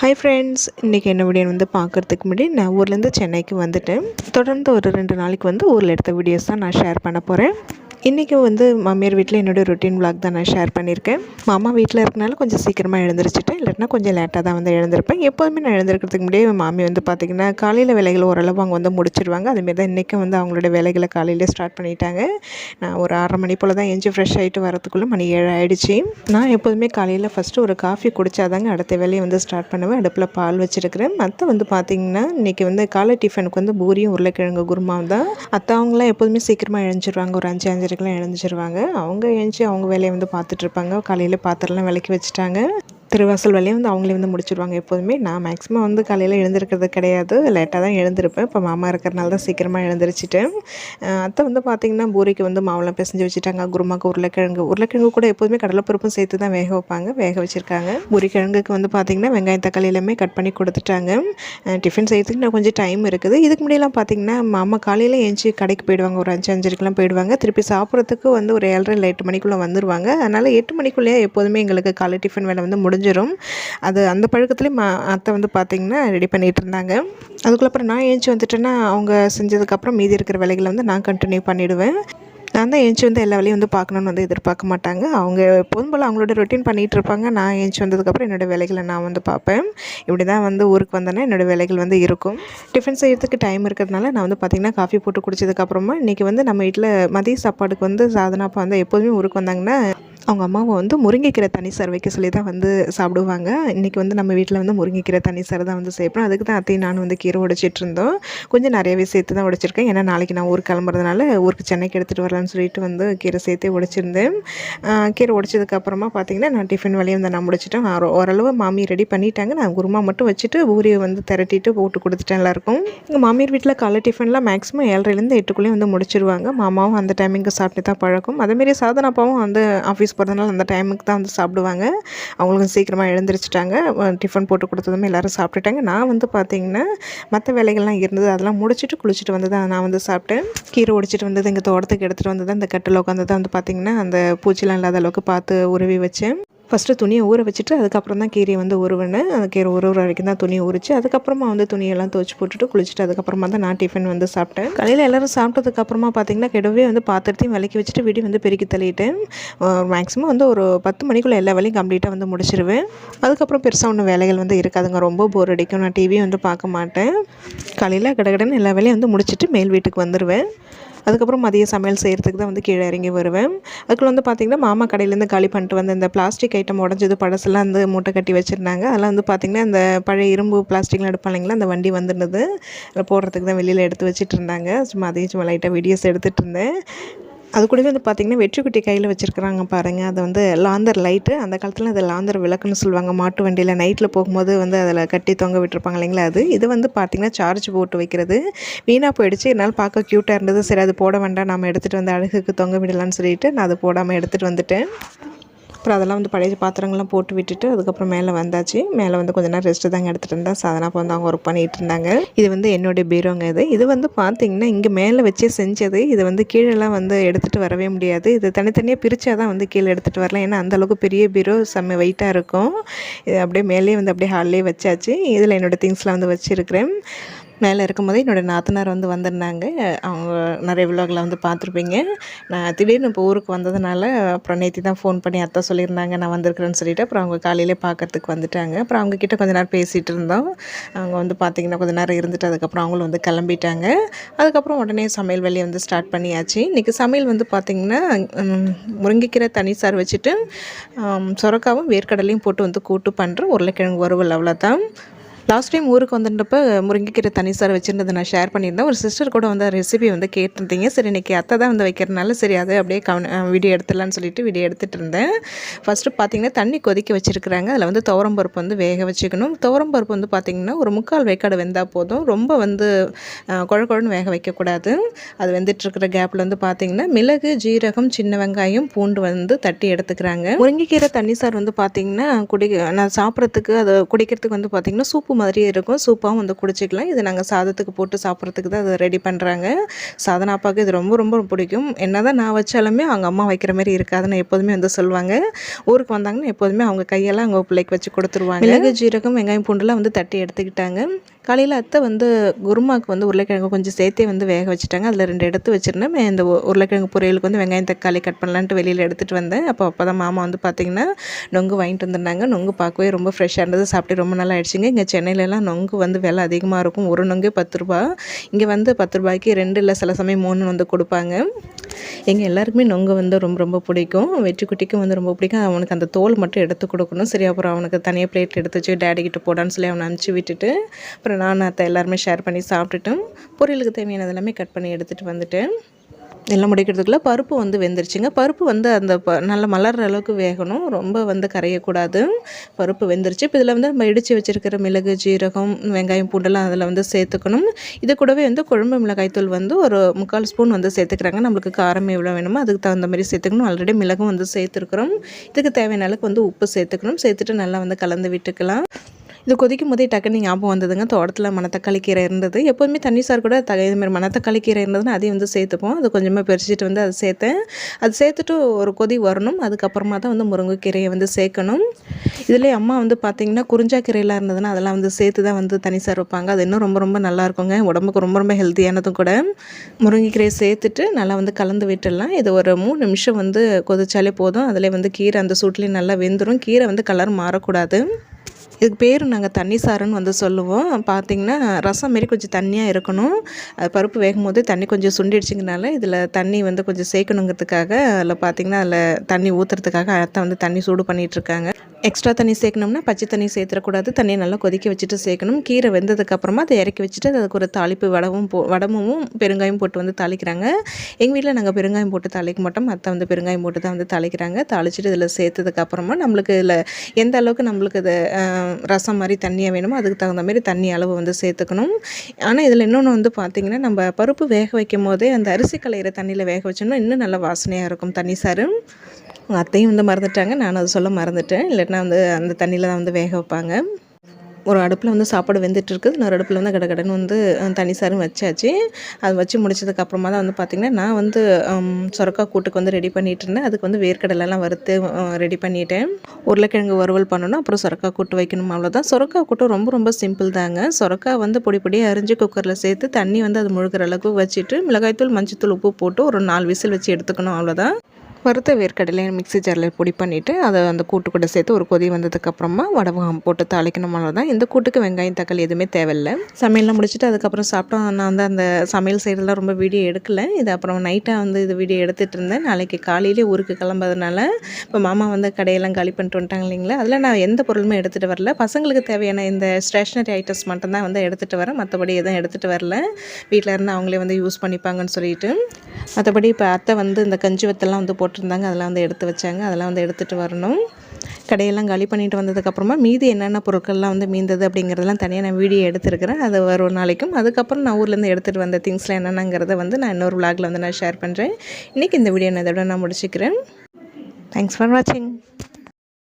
Hi friends இன்றைக்கி என்ன video வந்து பார்க்குறதுக்கு முன்னாடி நான் ஊர்லேருந்து சென்னைக்கு வந்துட்டேன். தொடர்ந்து ஒரு ரெண்டு நாளைக்கு வந்து ஊரில் எடுத்த வீடியோஸ் தான் நான் ஷேர் பண்ண போகிறேன் இன்றைக்கும் வந்து மாமியார் வீட்டில் என்னோடய ரொட்டீன் vlog தான் நான் ஷேர் பண்ணியிருக்கேன். மாமா வீட்டில் இருக்கனால கொஞ்சம் சீக்கிரமாக எழுந்திரிச்சிட்டேன். இல்லாட்டினா கொஞ்சம் லேட்டாக தான் வந்து எழுந்திருப்பேன். எப்போதுமே நான் எழுந்திருக்கிறதுக்கு முன்னாடியே மாமி வந்து பார்த்திங்கன்னா காலையில் வேலைகள் ஓரளவு அவங்க வந்து முடிச்சிடுவாங்க அதுமாரி தான் இன்றைக்கும் வந்து அவங்களோட வேலைகளை காலையில் ஸ்டார்ட் பண்ணிட்டாங்க. நான் ஒரு ஆறரை மணி போல் தான் எஞ்சி ஃப்ரெஷ் ஆகிட்டு வரதுக்குள்ளே மணி ஏழு ஆகிடுச்சு நான் எப்போதுமே காலையில் ஃபஸ்ட்டு ஒரு காஃபி குடித்தாதாங்க அடுத்த வேலையை வந்து ஸ்டார்ட் பண்ணுவேன். அடுப்பில் பால் வச்சுருக்கிறேன். மற்ற வந்து பார்த்திங்கன்னா இன்றைக்கி வந்து காலை டிஃபனுக்கு வந்து பூரியும் உருளைக்கிழங்கு குருமாவும் தான். அத்தை அவங்களாம் எப்போதுமே சீக்கிரமாக எழுஞ்சிருவாங்க ஒரு அஞ்சு அஞ்சு அஞ்சரைக்கெலாம் எழுந்திரிச்சிருவாங்க அவங்க எழுந்துச்சி அவங்க வேலையை வந்து பார்த்துட்ருப்பாங்க காலையில் பாத்திரம்லாம் விளக்கி வச்சுட்டாங்க. திருவாசல் வேலையை வந்து அவங்களே வந்து முடிச்சிடுவாங்க எப்போதுமே. நான் மேக்ஸிமம் வந்து காலையில் எழுந்திருக்கிறது கிடையாது. லேட்டாக தான் எழுந்திருப்பேன். இப்போ மாமா இருக்கிறனால தான் சீக்கிரமாக எழுந்திரிச்சிட்டேன். அத்தை வந்து பார்த்திங்கன்னா பூரிக்கு வந்து மாவெல்லாம் பிசைஞ்சு வச்சுட்டாங்க. குருமாக்கு உருளைக்கிழங்கு. உருளைக்கிழங்கு கூட எப்போதுமே கடலைப்பருப்பும் சேர்த்து தான் வேக வைப்பாங்க. வேக வச்சுருக்காங்க. பூரிக்கிழங்குக்கு வந்து பார்த்திங்கன்னா வெங்காயம் தக்காளி எல்லாமே கட் பண்ணி கொடுத்துட்டாங்க. டிஃபன் செய்யறதுக்கு நான் கொஞ்சம் டைம் இருக்குது. இதுக்கு முன்னாடிலாம் பார்த்திங்கன்னா மாமா காலையில் ஏஞ்சி கடைக்கு போயிடுவாங்க. ஒரு அஞ்சு அஞ்சரைக்கெலாம் போயிடுவாங்க. திருப்பி சாப்பிட்றதுக்கு வந்து ஒரு ஏழரை இல்லை எட்டு மணிக்குள்ளே வந்துடுவாங்க அதனால் எட்டு மணிக்குள்ளேயே எப்போதுமே எங்களுக்கு காலை டிஃபன் வேலை வந்து முடிஞ்சிடும் அது அந்த பழக்கத்துலேயும் மா அத்தை வந்து பார்த்திங்கன்னா ரெடி பண்ணிகிட்டு இருந்தாங்க. அதுக்குள்ள அப்புறம் நான் ஏஞ்சி வந்துட்டேன்னா அவங்க செஞ்சதுக்கப்புறம் மீதி இருக்கிற வேலைகளை வந்து நான் கண்டினியூ பண்ணிவிடுவேன் நான் தான் ஏஞ்சி வந்து எல்லா வேலையும் வந்து பார்க்கணுன்னு வந்து எதிர்பார்க்க மாட்டாங்க. அவங்க எப்போதும் போல் அவங்களோட ரொட்டீன் பண்ணிகிட்டு இருப்பாங்க. நான் ஏஞ்சி வந்ததுக்கப்புறம் என்னோடய வேலைகளை நான் வந்து பார்ப்பேன். இப்படி தான் வந்து ஊருக்கு வந்தேன்னா என்னோடய வேலைகள் வந்து இருக்கும். டிஃபன் செய்கிறதுக்கு டைம் இருக்கிறதுனால நான் வந்து பார்த்திங்கன்னா காஃபி போட்டு குடிச்சதுக்கப்புறமா இன்றைக்கி வந்து நம்ம வீட்டில் மதிய சாப்பாடுக்கு வந்து சாதனாப்பா வந்து எப்போதுமே ஊருக்கு வந்தாங்கன்னா அவங்க அம்மாவை வந்து முருங்கைக்கீரை தனி சார் வைக்க சொல்லி தான் வந்து சாப்பிடுவாங்க. இன்றைக்கி வந்து நம்ம வீட்டில் வந்து முருங்கைக்கீரை தனி சார் தான் வந்து சேர்ப்போம் அதுக்கு தான் அத்தையும் நானும் வந்து கீரை உடைச்சிட்டு இருந்தோம். கொஞ்சம் நிறையவே சேர்த்து தான் உடைச்சிருக்கேன். ஏன்னா நாளைக்கு நான் ஊருக்கு கிளம்புறதுனால ஊருக்கு சென்னைக்கு எடுத்துகிட்டு வரலான்னு சொல்லிட்டு வந்து கீரை சேர்த்தே உடைச்சிருந்தேன். கீரை உடைச்சதுக்கப்புறமா பார்த்தீங்கன்னா நான் டிஃபன் வேலையை வந்து நான் முடிச்சிட்டேன். ஓரளவு மாமி ரெடி பண்ணிட்டாங்க. நான் குருமா மட்டும் வச்சுட்டு பூரியை வந்து திரட்டிட்டு போட்டு கொடுத்துட்டேன் எல்லாருக்கும். எங்கள் மாமியார் வீட்டில் காலை டிஃபன்லாம் மேக்ஸிமம் ஏழரைலேருந்து எட்டுக்குள்ளேயே வந்து முடிச்சிருவாங்க. மாமாவும் அந்த டைமிங்க்கு சாப்பிட்டு தான் பழக்கம். அதேமாரி சாதனாப்பாவும் வந்து ஆஃபீஸ் போகிறதுனால அந்த டைமுக்கு தான் வந்து சாப்பிடுவாங்க. அவங்களுக்கும் சீக்கிரமாக எழுந்திரிச்சிட்டாங்க. டிஃபன் போட்டு கொடுத்ததுமே எல்லோரும் சாப்பிட்டுட்டாங்க. நான் வந்து பார்த்தீங்கன்னா மற்ற வேலைகள்லாம் இருந்தது. அதெல்லாம் முடிச்சுட்டு குளிச்சுட்டு வந்து தான் நான் வந்து சாப்பிட்டேன். கீரை ஒடிச்சிட்டு வந்தது எங்கள் தோட்டத்துக்கு எடுத்துகிட்டு வந்து தான் இந்த கட்டில் உட்காந்து தான் வந்து பார்த்திங்கன்னா அந்த பூச்சிலாம் இல்லாத அளவுக்கு பார்த்து உருவி வச்சேன். ஃபஸ்ட்டு துணியை ஊற வச்சுட்டு அதுக்கப்புறம் தான் கீரையை வந்து உருவினேன் அந்த கீரை உருவுற வரைக்கும் தான் துணி உரிச்சு அதுக்கப்புறமா வந்து துணியெல்லாம் துவச்சி போட்டுட்டு குளிச்சுட்டு அதுக்கப்புறமா தான் நான் டிஃபன் வந்து சாப்பிட்டேன். காலையில் எல்லோரும் சாப்பிட்டதுக்கப்புறமா பார்த்தீங்கன்னா கிடவே வந்து பாத்திரத்தையும் விளக்கி வச்சுட்டு வீடு வந்து பெருக்கி தள்ளிட்டேன். மேக்ஸிமம் வந்து ஒரு பத்து மணிக்குள்ளே எல்லா வேலையும் கம்ப்ளீட்டாக வந்து முடிச்சிருவேன். அதுக்கப்புறம் பெருசாக ஒன்றும் வேலைகள் வந்து இருக்காதுங்க. ரொம்ப போர் அடிக்கும். நான் டிவியும் வந்து பார்க்க மாட்டேன். காலையில் கடகடன்னு எல்லா வேலையும் வந்து முடிச்சுட்டு மேல் வீட்டுக்கு வந்துடுவேன் அதுக்கப்புறம் மதிய சமையல் செய்கிறதுக்கு தான் வந்து கீழே இறங்கி வருவேன். அதுக்குள்ள வந்து பார்த்திங்கன்னா மாமா கடையிலேருந்து காலி பண்ணிட்டு வந்து இந்த பிளாஸ்டிக் ஐட்டம் உடஞ்சது பழசெல்லாம் வந்து மூட்டை கட்டி வச்சுருந்தாங்க. அதெல்லாம் வந்து பார்த்திங்கன்னா இந்த பழைய இரும்பு பிளாஸ்டிக்லாம் எடுப்பாங்க இல்லைங்களா அந்த வண்டி வந்துருந்தது. அதில் போடுறதுக்கு தான் வெளியில் எடுத்து வச்சுட்டு இருந்தாங்க. சும்மா அதையும் சும்மா லைட்டாக வீடியோஸ் எடுத்துகிட்டு இருந்தேன். அது கூடவே வந்து பார்த்திங்கன்னா வெற்றிக்குட்டி கையில் வச்சுருக்குறாங்க பாருங்கள் அது வந்து லாந்தர் லைட்டு. அந்த காலத்தில் அது லாந்தர் விளக்குன்னு சொல்லுவாங்க. மாட்டு வண்டியில் நைட்டில் போகும்போது வந்து அதில் கட்டி தொங்க விட்டுருப்பாங்க இல்லைங்களா அது? இது வந்து பார்த்திங்கன்னா சார்ஜ் போட்டு வைக்கிறது. வீணாக போயிடுச்சு. என்னால் பார்க்க க்யூட்டாக இருந்தது. சரி அது போட வேண்டாம். நம்ம எடுத்துகிட்டு வந்து அழகுக்கு தொங்க விடலான்னு சொல்லிட்டு நான் அது போடாமல் எடுத்துகிட்டு வந்துட்டேன். அப்புறம் அதெல்லாம் வந்து பழைய பாத்திரங்கள்லாம் போட்டு விட்டுட்டு அதுக்கப்புறம் மேலே வந்தாச்சு. மேலே வந்து கொஞ்ச நேரம் ரெஸ்ட்டு தாங்க எடுத்துகிட்டு இருந்தேன் சாதனா அப்போ வந்து அவங்க ஒர்க் பண்ணிகிட்டு இருந்தாங்க. இது வந்து என்னுடைய பீரோங்க இது. இது வந்து பார்த்திங்கன்னா இங்கே மேலே வச்சே செஞ்சது. இது வந்து கீழெல்லாம் வந்து எடுத்துகிட்டு வரவே முடியாது. இது தனித்தனியாக பிரித்தா தான் வந்து கீழே எடுத்துகிட்டு வரலாம். ஏன்னா அந்தளவுக்கு பெரிய பீரோ செம்ம வெயிட்டாக இருக்கும். இது அப்படியே மேலேயே வந்து அப்படியே ஹால்லே வச்சாச்சு. இதில் என்னோடய திங்ஸ்லாம் வந்து வச்சுருக்கிறேன். மேலே இருக்கும்போதே என்னோடய நாத்தனார் வந்து வந்திருந்தாங்க. அவங்க நிறைய விழாக்களை வந்து பார்த்துருப்பீங்க. நான் திடீர்னு இப்போ ஊருக்கு வந்ததுனால அப்புறம் நேற்று தான் ஃபோன் பண்ணி அத்தை சொல்லியிருந்தாங்க நான் வந்திருக்கிறேன்னு சொல்லிட்டு. அப்புறம் அவங்க காலையிலே பார்க்கறதுக்கு வந்துட்டாங்க. அப்புறம் அவங்கக்கிட்ட கொஞ்ச நேரம் பேசிகிட்டு இருந்தோம். அவங்க வந்து பார்த்திங்கன்னா கொஞ்ச நேரம் இருந்துட்டு அதுக்கப்புறம் அவங்களும் வந்து கிளம்பிட்டாங்க. அதுக்கப்புறம் உடனே சமையல் வேலையை வந்து ஸ்டார்ட் பண்ணியாச்சு. இன்றைக்கி சமையல் வந்து பார்த்திங்கன்னா முருங்கைக்கீரை தனி சார் வச்சுட்டு சொரக்காவும் வேர்க்கடலையும் போட்டு வந்து கூட்டு பண்ணுற உருளைக்கிழங்கு வறுவல் அவ்வளோதான் லாஸ்ட் டைம் ஊருக்கு வந்துட்டப்ப முருங்கைக்கீரை தனி சார் வச்சுருந்ததை நான் ஷேர் பண்ணியிருந்தேன். ஒரு சிஸ்டர் கூட வந்து ரெசிபி வந்து கேட்டிருந்தீங்க. சரி இன்றைக்கி அத்தை தான் வந்து வைக்கிறனால சரி அதை அப்படியே கவன வீடியோ எடுத்துடலான்னு சொல்லிட்டு வீடியோ எடுத்துகிட்டு இருந்தேன். ஃபஸ்ட்டு பார்த்தீங்கன்னா தண்ணி கொதிக்க வச்சுருக்குறாங்க. அதில் வந்து துவரம் பருப்பு வந்து வேக வச்சுக்கணும். துவரம் பருப்பு வந்து பார்த்திங்கன்னா ஒரு முக்கால் வேக்காடு வெந்தால் போதும். ரொம்ப வந்து குழ குழன்னு வேக வைக்கக்கூடாது. அது வெந்துட்டுருக்கிற கேப்பில் வந்து பார்த்திங்கன்னா மிளகு ஜீரகம் சின்ன வெங்காயம் பூண்டு வந்து தட்டி எடுத்துக்கிறாங்க. முருங்கைக்கீரை தண்ணி சார் வந்து பார்த்திங்கன்னா குடி நான் சாப்பிட்றதுக்கு அதை குடிக்கிறதுக்கு வந்து பார்த்திங்கன்னா சூப்பு மாதிரியே இருக்கும். சூப்பாகவும் வந்து குடிச்சிக்கலாம். இது நாங்கள் சாதத்துக்கு போட்டு சாப்பிட்றதுக்கு தான் அதை ரெடி பண்ணுறாங்க சாதனா அப்பாவுக்கு இது ரொம்ப ரொம்ப பிடிக்கும். என்ன தான் நான் வச்சாலுமே அவங்க அம்மா வைக்கிற மாதிரி இருக்காதுன்னு எப்போதுமே வந்து சொல்லுவாங்க. ஊருக்கு வந்தாங்கன்னா எப்போதுமே அவங்க கையெல்லாம் அவங்க பிள்ளைக்கு வச்சு கொடுத்துருவாங்க. மிளகு ஜீரகம் வெங்காயம் பூண்டுலாம் வந்து தட்டி எடுத்துக்கிட்டாங்க. காலையில் அத்தை வந்து குருமாவுக்கு வந்து உருளைக்கிழங்கு கொஞ்சம் சேர்த்தே வந்து வேக வச்சுட்டாங்க. அதில் ரெண்டு எடுத்து வச்சுருந்தேன். இந்த உருளைக்கிழங்கு பொரியலுக்கு வந்து வெங்காயம் தக்காளி கட் பண்ணலான்ட்டு வெளியில் எடுத்துகிட்டு வந்தேன். அப்போ அப்போ தான் மாமா வந்து பார்த்திங்கன்னா நொங்கு வாங்கிட்டு வந்திருந்தாங்க. நொங்கு பார்க்கவே ரொம்ப ஃப்ரெஷ்ஷாக இருந்தது. சாப்பிட்டு ரொம்ப நாள் ஆயிடுச்சுங்க. இங்கே சென்னையிலலாம் நொங்கு வந்து விலை அதிகமாக இருக்கும். ஒரு நொங்கே பத்து ரூபா. இங்கே வந்து பத்து ரூபாய்க்கு ரெண்டு இல்லை சில சமயம் மூணு வந்து கொடுப்பாங்க. எங்கள் எல்லாருக்குமே நொங்கு வந்து ரொம்ப ரொம்ப பிடிக்கும். வெற்றி குட்டிக்கும் வந்து ரொம்ப பிடிக்கும். அவனுக்கு அந்த தோல் மட்டும் எடுத்து கொடுக்கணும். சரி அப்புறம் அவனுக்கு தனியாக பிளேட் எடுத்து வச்சு டேடி கிட்ட போடான்னு சொல்லி அவனை அனுப்பிச்சி விட்டுட்டு அப்புறம் நான் அத்தை எல்லாருமே ஷேர் பண்ணி சாப்பிட்டுட்டு பொரியலுக்கு தேவையானது எல்லாமே கட் பண்ணி எடுத்துகிட்டு வந்துட்டேன். எல்லாம் முடிக்கிறதுக்குள்ள பருப்பு வந்து வெந்துருச்சுங்க. பருப்பு வந்து அந்த ப நல்லா மலர்ற அளவுக்கு வேகணும். ரொம்ப வந்து கரையக்கூடாது. பருப்பு வெந்துருச்சு. இப்போ இதில் வந்து நம்ம இடித்து வச்சுருக்கிற மிளகு ஜீரகம் வெங்காயம் பூண்டெல்லாம் அதில் வந்து சேர்த்துக்கணும். இது கூடவே வந்து குழம்பு மிளகாய்த்தூள் வந்து ஒரு முக்கால் ஸ்பூன் வந்து சேர்த்துக்கிறாங்க. நம்மளுக்கு காரம் எவ்வளோ வேணுமோ அதுக்கு தகுந்த மாதிரி சேர்த்துக்கணும். ஆல்ரெடி மிளகும் வந்து சேர்த்துருக்குறோம். இதுக்கு தேவையான அளவுக்கு வந்து உப்பு சேர்த்துக்கணும். சேர்த்துட்டு நல்லா வந்து கலந்து விட்டுக்கலாம். இது கொதிக்கும் போதே டக்குன்னு ஞாபகம் வந்ததுங்க. தோட்டத்தில் மணத்தக்காளி கீரை இருந்தது. எப்போதுமே தண்ணி சார் கூட த இதுமாதிரி மணத்தக்காளி கீரை இருந்ததுன்னா அதையும் வந்து சேர்த்துப்போம். அது கொஞ்சமாக பிரிச்சுட்டு வந்து அதை சேர்த்தேன். அது சேர்த்துட்டு ஒரு கொதி வரணும். அதுக்கப்புறமா தான் வந்து முருங்கைக்கீரையை வந்து சேர்க்கணும். இதிலே அம்மா வந்து பார்த்திங்கன்னா குறிஞ்சா கீரையெல்லாம் இருந்ததுன்னா அதெல்லாம் வந்து சேர்த்து தான் வந்து தனி சார் வைப்பாங்க. அது இன்னும் ரொம்ப ரொம்ப நல்லா இருக்குங்க. உடம்புக்கு ரொம்ப ரொம்ப ஹெல்த்தியானதும் கூட. முருங்கைக்கீரையை சேர்த்துட்டு நல்லா வந்து கலந்து விட்டுடலாம். இது ஒரு மூணு நிமிஷம் வந்து கொதிச்சாலே போதும். அதில் வந்து கீரை அந்த சூட்லேயும் நல்லா வெந்துடும் கீரை வந்து கலர் மாறக்கூடாது. இதுக்கு பேர் நாங்கள் தண்ணி சாறுன்னு வந்து சொல்லுவோம். பார்த்தீங்கன்னா ரசம் மாரி கொஞ்சம் தண்ணியாக இருக்கணும். அது பருப்பு வேகும் போது தண்ணி கொஞ்சம் சுண்டிடுச்சிங்கனால இதில் தண்ணி வந்து கொஞ்சம் சேர்க்கணுங்கிறதுக்காக அதில் பார்த்தீங்கன்னா அதில் தண்ணி ஊற்றுறதுக்காக அத்தை வந்து தண்ணி சூடு பண்ணிகிட்ருக்காங்க எக்ஸ்ட்ரா தண்ணி சேர்க்கணும்னா பச்சை தண்ணி சேர்த்துடக்கூடாது. தண்ணியை நல்லா கொதிக்க வச்சுட்டு சேர்க்கணும். கீரை வெந்ததுக்கப்புறமா அதை இறக்கி வச்சுட்டு அதுக்கு ஒரு தாளிப்பு வடவும் போ வடமும் பெருங்காயம் போட்டு வந்து தாளிக்கிறாங்க. எங்கள் வீட்டில் நாங்கள் பெருங்காயம் போட்டு தாளிக்க மாட்டோம். மற்ற வந்து பெருங்காயம் போட்டு தான் வந்து தாளிக்கிறாங்க. தாளிச்சிட்டு இதில் சேர்த்ததுக்கப்புறமா நம்மளுக்கு இதில் எந்த அளவுக்கு நம்மளுக்கு இது ரசம் மாதிரி தண்ணியாக வேணுமோ அதுக்கு தகுந்த மாதிரி தண்ணி அளவு வந்து சேர்த்துக்கணும். ஆனால் இதில் இன்னொன்று வந்து பார்த்திங்கன்னா நம்ம பருப்பு வேக வைக்கும் போதே அந்த அரிசி களையிற தண்ணியில் வேக வச்சோம்னா இன்னும் நல்லா வாசனையாக இருக்கும் தண்ணி சாறு. உங்கள் அத்தையும் வந்து மறந்துட்டாங்க. நானும் அதை சொல்ல மறந்துட்டேன். இல்லைன்னா வந்து அந்த தண்ணியில் தான் வந்து வேக வைப்பாங்க. ஒரு அடுப்பில் வந்து சாப்பாடு வெந்துட்டு இருக்குது. இன்னொரு அடுப்பில் வந்து கடகடன்னு வந்து தனி சாரும் வச்சாச்சு. அது வச்சு முடிச்சதுக்கப்புறமா தான் வந்து பார்த்திங்கன்னா நான் வந்து சொரக்காய் கூட்டுக்கு வந்து ரெடி பண்ணிட்டு இருந்தேன். அதுக்கு வந்து வேர்க்கடலைலாம் வறுத்து ரெடி பண்ணிட்டேன். உருளைக்கிழங்கு வறுவல் பண்ணணும். அப்புறம் சொரக்காய் கூட்டு வைக்கணும் அவ்வளோதான் சொரக்காய் கூட்டு ரொம்ப ரொம்ப சிம்பிள் தாங்க. சொரக்காய் வந்து பொடி பொடியாக அரிஞ்சு குக்கரில் சேர்த்து தண்ணி வந்து அது முழுகிற அளவுக்கு வச்சுட்டு மிளகாய்த்தூள் மஞ்சத்தூள் உப்பு போட்டு ஒரு நாலு விசில் வச்சு எடுத்துக்கணும் அவ்வளோதான் வறுத்த வேர்க்கடலையை மிக்ஸி ஜாரில் பொடி பண்ணிவிட்டு அதை அந்த கூட்டு கூட சேர்த்து ஒரு கொதி வந்ததுக்கப்புறமா வடவகம் போட்டு தாளிக்கணும் தான் இந்த கூட்டுக்கு வெங்காயம் தக்காளி எதுவுமே தேவையில்லை. சமையல்லாம் முடிச்சுட்டு அதுக்கப்புறம் சாப்பிட்டோம். நான் வந்து அந்த சமையல் செய்கிறதுலாம் ரொம்ப வீடியோ எடுக்கலை. இது அப்புறம் நைட்டாக வந்து இது வீடியோ எடுத்துகிட்டு இருந்தேன். நாளைக்கு காலையிலே ஊருக்கு கிளம்புறதுனால இப்போ மாமா வந்து கடையெல்லாம் காலி பண்ணிட்டு வந்துட்டாங்க இல்லைங்களா? அதில் நான் எந்த பொருளுமே எடுத்துகிட்டு வரல. பசங்களுக்கு தேவையான இந்த ஸ்டேஷ்னரி ஐட்டம்ஸ் மட்டும்தான் வந்து எடுத்துகிட்டு வரேன். மற்றபடி எதுவும் எடுத்துகிட்டு வரல. வீட்டில் இருந்து அவங்களே வந்து யூஸ் பண்ணிப்பாங்கன்னு சொல்லிட்டு. மற்றபடி இப்போ அத்தை வந்து இந்த கஞ்சி வத்தெல்லாம் வந்து போட்டிருந்தாங்க. அதெல்லாம் வந்து எடுத்து வச்சாங்க. அதெல்லாம் வந்து எடுத்துகிட்டு வரணும். கடையெல்லாம் காலி பண்ணிட்டு வந்ததுக்கப்புறமா மீதி என்னென்ன பொருட்கள்லாம் வந்து மீந்தது அப்படிங்கிறதெல்லாம் தனியாக நான் வீடியோ எடுத்துருக்கிறேன். அது வரும் நாளைக்கும். அதுக்கப்புறம் நான் ஊர்லேருந்து எடுத்துகிட்டு வந்த திங்ஸ்லாம் என்னென்னங்கிறத வந்து நான் இன்னொரு விளாகில் வந்து நான் ஷேர் பண்ணுறேன் இன்றைக்கி இந்த வீடியோ நான் இதோட நான் முடிச்சுக்கிறேன். தேங்க்ஸ் ஃபார் வாட்சிங்